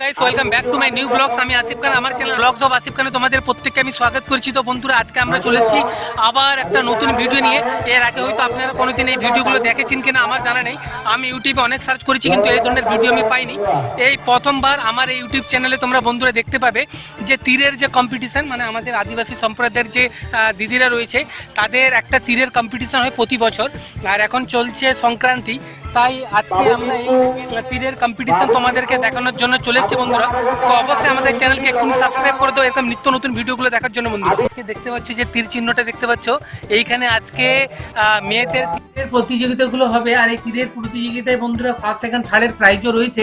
Guys welcome back to my new blogs আমি আসিফ খান, আমার channel blogs of Asif খানে তোমাদের প্রত্যেককে আমি স্বাগত করছি। তো বন্ধুরা, আজকে আমরা চলে এসেছি আবার একটা নতুন ভিডিও নিয়ে। এর আগে হয়তো আপনারা কোনোদিন এই ভিডিওগুলো দেখেছেন কিনা আমার জানা নেই। আমি ইউটিউবে অনেক সার্চ করেছি, কিন্তু এই ধরনের ভিডিও আমি পাইনি। এই প্রথমবার আমার এই ইউটিউব চ্যানেলে তোমরা বন্ধুরা দেখতে পাবে যে তীরের যে কম্পিটিশন মানে আমাদের আদিবাসী সম্প্রদায়ের যে দিদিরা রয়েছে, তাদের একটা তীরের কম্পিটিশন হয় প্রতি বছর। আর এখন চলছে সংক্রান্তি। তাই আজকে আমরা এই তীরের কম্পিটিশন তোমাদেরকে দেখানোর জন্য চলে এসেছি বন্ধুরা। তো অবশ্যই আমাদের চ্যানেলকে একটু সাবস্ক্রাইব করে দাও, এরকম নিত্য নতুন ভিডিওগুলো দেখার জন্য বন্ধুরা। আজকে দেখতে পাচ্ছ যে তীর চিহ্নটা দেখতে পাচ্ছ। এইখানে আজকে মেয়েদের তীরের প্রতিযোগিতাগুলো হবে আর এই তীরের প্রতিযোগিতায় বন্ধুরা ফার্স্ট সেকেন্ড থার্ডের প্রাইজও রয়েছে।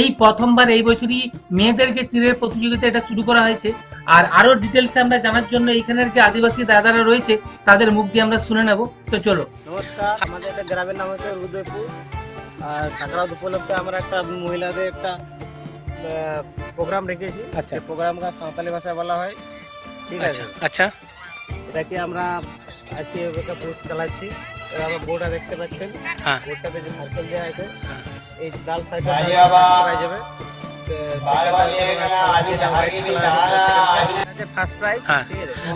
এই প্রথমবার এই বছরই মেয়েদের যে তীরের প্রতিযোগিতা, এটা শুরু করা হয়েছে। আর আরও ডিটেলসে আমরা জানার জন্য এখানের যে আদিবাসী দাদারা রয়েছে তাদের মুখ দিয়ে আমরা শুনে নেব। তো চলো। নমস্কার আমাদের একটা গ্রামের নাম হচ্ছে উদয়পুর। আর সাকরাত উপলক্ষে আমরা একটা মহিলাদের একটা প্রোগ্রাম রেখেছি। আচ্ছা। প্রোগ্রামটা সাঁওতালি ভাষায় বলা হয়। ঠিক আছে? আচ্ছা আচ্ছা। এটাকে আমরা আজকে একটা পোস্ট চালাচ্ছি। আমরা বোর্ডটা দেখতে পাচ্ছেন। হ্যাঁ। বোর্ডটাতে যে সার্কেল দেওয়া আছে হ্যাঁ। এই ডাল সাইডে করা যাবে। হ্যাঁ।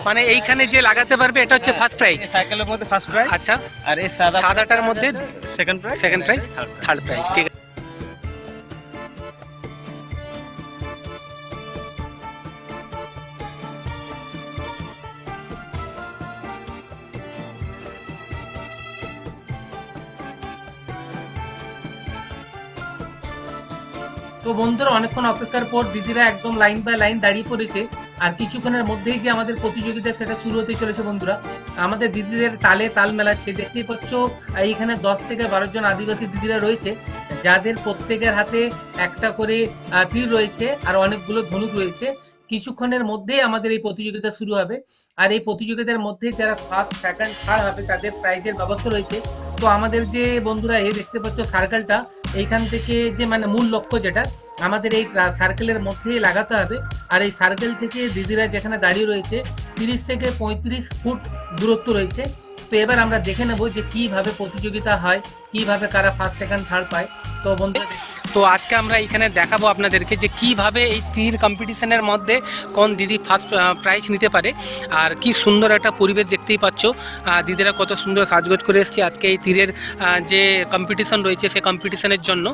মানে এইখানে যে লাগাতে পারবে এটা হচ্ছে ফার্স্ট প্রাইজ সাইকেলের মধ্যে ফার্স্ট প্রাইজ আচ্ছা। আর এই সাদা সাদাটার মধ্যে second prize second prize third prize ঠিক তো বন্ধুরা, অনেকক্ষণ অপেক্ষার পর দিদিরা একদম লাইন বাই লাইন দাঁড়িয়ে পড়েছে। আর কিছুক্ষণের মধ্যেই যে আমাদের প্রতিযোগিতা সেটা শুরু হতে চলেছে বন্ধুরা। আমাদের দিদিদের তালে তাল মেলাচ্ছে। দেখতেই পাচ্ছ, এইখানে দশ থেকে বারো জন আদিবাসী দিদিরা রয়েছে, যাদের প্রত্যেকের হাতে একটা করে তীর রয়েছে আর অনেকগুলো ধনুক রয়েছে। কিছুক্ষণের মধ্যেই আমাদের এই প্রতিযোগিতা শুরু হবে। আর এই প্রতিযোগিতার মধ্যে যারা ফার্স্ট সেকেন্ড থার্ড হবে, তাদের প্রাইজের ব্যবস্থা রয়েছে। তো আমাদের যে বন্ধুরা এই দেখতে পাচ্ছ সার্কেলটা এইখান থেকে যে মানে মূল লক্ষ্য যেটা, আমাদের এই সার্কেলের মধ্যেই লাগাতে হবে। আর এই সার্কেল থেকে দিদিরা যেখানে দাঁড়িয়ে রয়েছে, তিরিশ থেকে পঁয়ত্রিশ ফুট দূরত্ব রয়েছে। তো এবার আমরা দেখে নেব যে কীভাবে প্রতিযোগিতা হয়, কীভাবে কারা ফার্স্ট সেকেন্ড থার্ড পায়। তো বন্ধুরা তো আজকে আমরা এখানে দেখাবো আপনাদেরকে যে কীভাবে এই তীর কম্পিটিশনের মধ্যে কোন দিদি ফার্স্ট প্রাইজ নিতে পারে। আর কি সুন্দর একটা পরিবেশ দেখতেই পাচ্ছ। দিদিরা কত সুন্দর সাজগোজ করে এসছে আজকে এই তীরের যে কম্পিটিশন রয়েছে সে কম্পিটিশনের জন্য।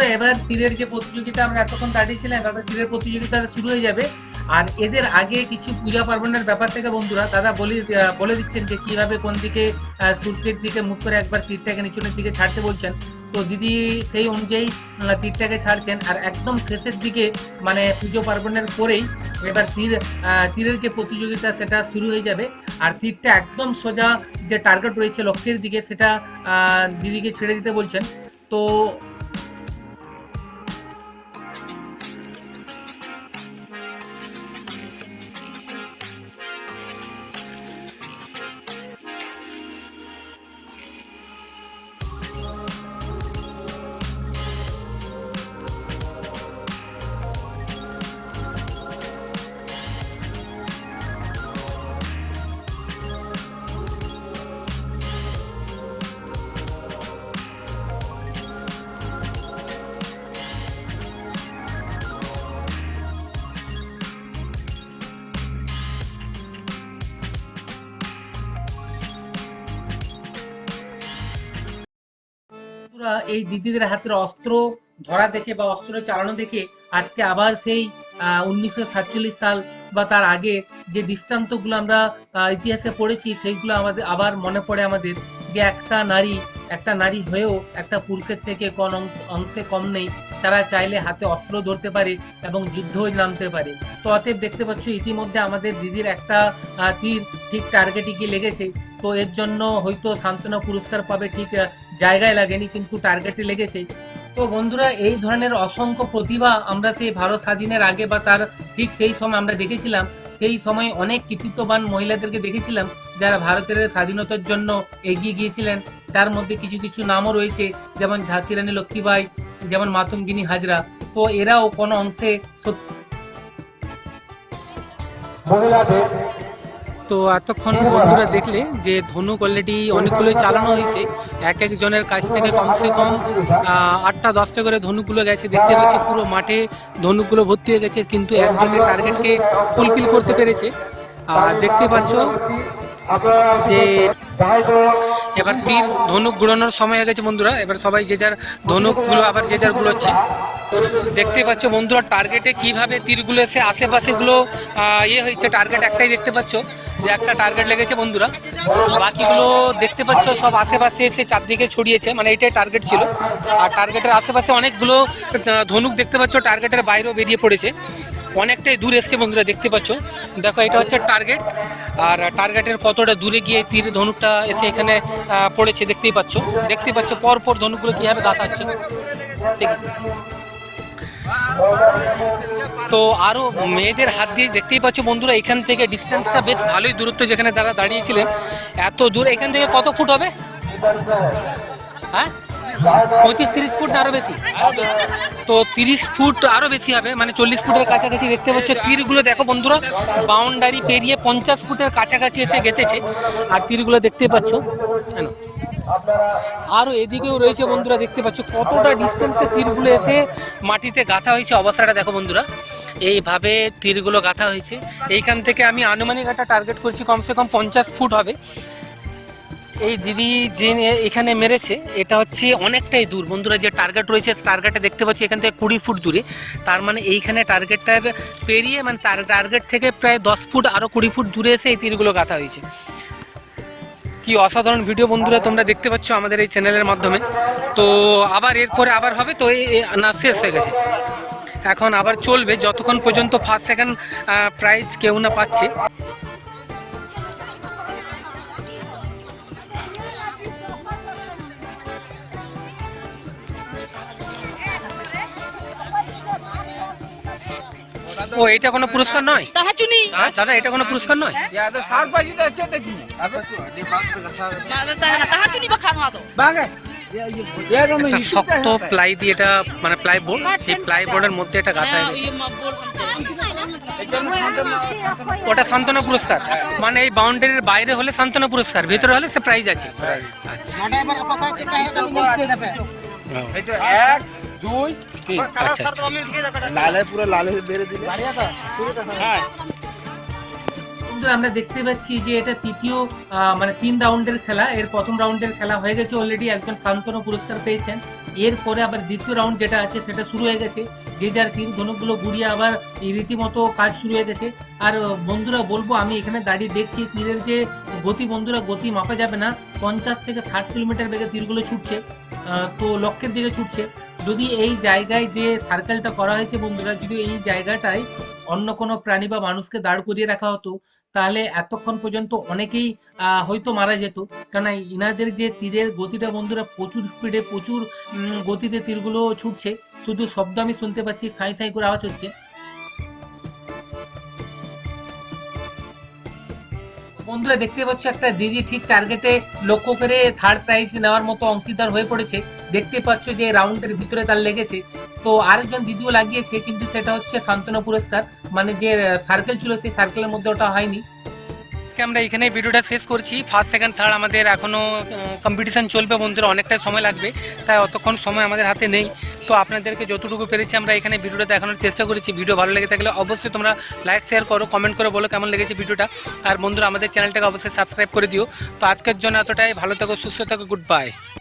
বন্ধুরা এবার তীরের যে প্রতিযোগিতা আমরা এতক্ষণ দাঁড়িয়েছিলাম এবার তীরের প্রতিযোগিতা শুরু হয়ে যাবে। আর এদের আগে কিছু পূজা পার্বণের ব্যাপার থেকে বন্ধুরা, দাদা বলে বলে দিচ্ছেন যে কীভাবে কোন দিকে সূর্যের দিকে মুখ করে একবার তীরটাকে নিচনের দিকে ছাড়তে বলছেন। তো দিদি সেই অনুযায়ী তীরটাকে ছাড়ছেন আর একদম শেষের দিকে মানে পুজো পার্বণের পরেই এবার তীর তীরের যে প্রতিযোগিতা সেটা শুরু হয়ে যাবে। আর তীরটা একদম সোজা যে টার্গেট রয়েছে লক্ষ্যের দিকে, সেটা দিদিকে ছেড়ে দিতে বলছেন। তো এই দিদিদের হাতের অস্ত্র ধরা দেখে বা অস্ত্র চালানো দেখে আজকে আবার সেই উনিশশো সাতচল্লিশ সাল বা তার আগে যে দৃষ্টান্তগুলো আমরা ইতিহাসে পড়েছি, সেইগুলো আমাদের আবার মনে পড়ে আমাদের যে একটা নারী একটা নারী হয়েও একটা পুরুষের থেকে কোন অংশে কম নেই, তারা চাইলে হাতে অস্ত্র ধরতে পারে এবং যুদ্ধও নামতে পারে। তো অতএব দেখতে পাচ্ছ, ইতিমধ্যে আমাদের দিদির একটা তীর ঠিক টার্গেটে গিয়ে লেগেছে। তো এর জন্য হয়তো সান্ত্বনা পুরস্কার পাবে ঠিক জায়গায় লাগেনি, কিন্তু টার্গেটে লেগেছে। তো বন্ধুরা, এই ধরনের অসংখ্য প্রতিভা আমরা সেই ভারত স্বাধীনের আগে বা তার ঠিক সেই সময় আমরা দেখেছিলাম। সেই সময় অনেক কৃতিত্ববান মহিলাদেরকে দেখেছিলাম, যারা ভারতের স্বাধীনতার জন্য এগিয়ে গিয়েছিলেন। তার মধ্যে কিছু কিছু নামও রয়েছে যেমন ঝাঁসি রানী লক্ষ্মীবাই যেমন মাতঙ্গিনী হাজরা। তো এরাও কোনো অংশে সত্যি তো এতক্ষণ বন্ধুরা দেখলে যে ধনুক অলরেডি অনেকগুলোই চালানো হয়েছে। এক একজনের কাছ থেকে কমসে কম আহ, আটটা দশটা করে ধনুকগুলো গেছে। দেখতে পাচ্ছ পুরো মাঠে ধনুকগুলো ভর্তি হয়ে গেছে কিন্তু একজনের টার্গেটকে ফুলফিল করতে পেরেছে। আর দেখতে পাচ্ছ যে এবার তীর ধনুক গুড়ানোর সময় হয়ে গেছে বন্ধুরা। এবার সবাই যে যার ধনুকগুলো, আবার যে যার গুলোচ্ছে। দেখতে পাচ্ছ বন্ধুরা টার্গেটে কীভাবে তীরগুলো এসে আশেপাশেগুলো ইয়ে হয়েছে টার্গেট একটাই দেখতে পাচ্ছ। যে একটা টার্গেট লেগেছে বন্ধুরা। বাকিগুলো দেখতে পাচ্ছ সব আশেপাশে এসে চারদিকে ছড়িয়েছে। মানে এটাই টার্গেট ছিল। আর টার্গেটের আশেপাশে অনেকগুলো ধনুক দেখতে পাচ্ছ টার্গেটের বাইরেও বেরিয়ে পড়েছে। অনেকটাই দূর এসছে বন্ধুরা, দেখতে পাচ্ছ। দেখো, এটা হচ্ছে টার্গেট আর টার্গেটের কতটা দূরে গিয়ে তীর ধনুকটা এসে এখানে পড়েছে দেখতেই পাচ্ছ। দেখতেই পাচ্ছ পর পর ধনুকগুলো কীভাবে গাঁথা তো আরও মেয়েদের হাত দিয়ে দেখতেই পাচ্ছ বন্ধুরা, এখান থেকে ডিস্টেন্সটা বেশ ভালোই দূরত্ব যেখানে তারা দাঁড়িয়েছিলেন। এত দূর, এখান থেকে কত ফুট হবে? হ্যাঁ? পঁচিশ তিরিশ ফুট না আরও বেশি। তো তিরিশ ফুট আরও বেশি হবে মানে চল্লিশ ফুটের কাছাকাছি দেখতে পাচ্ছ। তীরগুলো দেখো বন্ধুরা, বাউন্ডারি পেরিয়ে পঞ্চাশ ফুটের কাছাকাছি এসে গেতেছে আর তীরগুলো দেখতে পাচ্ছ কেন আরও এদিকেও রয়েছে বন্ধুরা, দেখতে পাচ্ছ কতটা ডিস্টেন্সে তীরগুলো এসে মাটিতে গাঁথা হয়েছে। অবস্থাটা দেখো বন্ধুরা, এইভাবে তীরগুলো গাঁথা হয়েছে। এইখান থেকে আমি আনুমানিক একটা টার্গেট করছি, কমসে কম পঞ্চাশ ফুট হবে। এই দিদি যে এখানে মেরেছে, এটা হচ্ছে অনেকটাই দূর। বন্ধুরা, যে টার্গেট রয়েছে টার্গেটে দেখতে পাচ্ছি এখান থেকে কুড়ি ফুট দূরে। তার মানে এইখানে টার্গেটটার পেরিয়ে মানে তার টার্গেট থেকে প্রায় দশ ফুট আরও কুড়ি ফুট দূরে এসে এই তীরগুলো গাঁথা হয়েছে। কি অসাধারণ ভিডিও বন্ধুরা, তোমরা দেখতে পাচ্ছ আমাদের এই চ্যানেলের মাধ্যমে। তো আবার এরপরে আবার হবে, তো এই না, শেষ হয়ে গেছে। এখন আবার চলবে, যতক্ষণ পর্যন্ত ফার্স্ট সেকেন্ড প্রাইজ কেউ না পাচ্ছে। ও এটা কোনো পুরস্কার নয়? তাহাচুনি হ্যাঁ, দাদা এটা কোনো পুরস্কার নয়? একটা শক্ত প্লাই দিয়ে এটা মানে প্লাই বোর্ড সেই প্লাই বোর্ডের মধ্যে এটা গাঁথা হয়ে গেছে। ওটা সান্ত্বনা পুরস্কার। মানে এই বাউন্ডারির বাইরে হলে সান্ত্বনা পুরস্কার ভেতরে হলে সে প্রাইজ আছে। আচ্ছা। এক দুই আচ্ছা আচ্ছা। লালে পুরো লালে বেড়ে দিলে। হ্যাঁ। বন্ধুরা আমরা দেখতে পাচ্ছি যে এটা তৃতীয় আহ, মানে তিন রাউন্ডের খেলা। এর প্রথম রাউন্ডের খেলা হয়ে গেছে অলরেডি একজন শান্তনু পুরস্কার পেয়েছেন। এরপরে আবার দ্বিতীয় রাউন্ড যেটা আছে সেটা শুরু হয়ে গেছে। যে যার তীর ধনুকগুলো গুড়িয়ে আবার রীতিমতো কাজ শুরু হয়ে গেছে। আর বন্ধুরা বলব আমি এখানে দাঁড়িয়ে দেখছি তীরের যে গতি বন্ধুরা গতি মাপা যাবে না। পঞ্চাশ থেকে ষাট কিলোমিটার বেগে তীরগুলো ছুটছে। আহ, তো লক্ষ্যের দিকে ছুটছে। যদি এই জায়গায় যে সার্কেলটা করা হয়েছে বন্ধুরা, যদি এই জায়গাটায় অন্য কোনো প্রাণী বা মানুষকে দাঁড় করিয়ে রাখা হতো, তাহলে এতক্ষণ পর্যন্ত অনেকেই হয়তো মারা যেত। কারণ ইনাদের যে তীরের গতিটা বন্ধুরা, প্রচুর স্পিডে প্রচুর গতিতে তীরগুলো ছুটছে। শুধু শব্দ আমি শুনতে পাচ্ছি, সাই সাই করে আওয়াজ হচ্ছে। বন্ধুরা, দেখতে পাচ্ছ একটা দিদি ঠিক টার্গেটে লক্ষ্য করে থার্ড প্রাইজ নেওয়ার মতো অংশীদার হয়ে পড়েছে। দেখতে পাচ্ছ যে রাউন্ডের ভিতরে তার লেগেছে। তো আরেকজন দিদিও লাগিয়েছে, কিন্তু সেটা হচ্ছে সান্ত্বনা পুরস্কার। মানে যে সার্কেল ছিল, সেই সার্কেলের মধ্যে ওটা হয়নি। আজকে আমরা এখানে ভিডিওটা শেষ করছি। ফার্স্ট সেকেন্ড থার্ড আমাদের এখনও কম্পিটিশান চলবে বন্ধুরা, অনেকটাই সময় লাগবে। তাই অতক্ষণ সময় আমাদের হাতে নেই। তো আপনাদেরকে যতটুকু পেরেছি আমরা এখানে ভিডিওটা দেখানোর চেষ্টা করেছি। ভিডিও ভালো লেগে থাকলে অবশ্যই তোমরা লাইক শেয়ার করো কমেন্ট করে বলো কেমন লেগেছে ভিডিওটা। আর বন্ধুরা, আমাদের চ্যানেলটাকে অবশ্যই সাবস্ক্রাইব করে দিও। তো আজকের জন্য এতটাই। ভালো থাকো, সুস্থ থাকো গুড বাই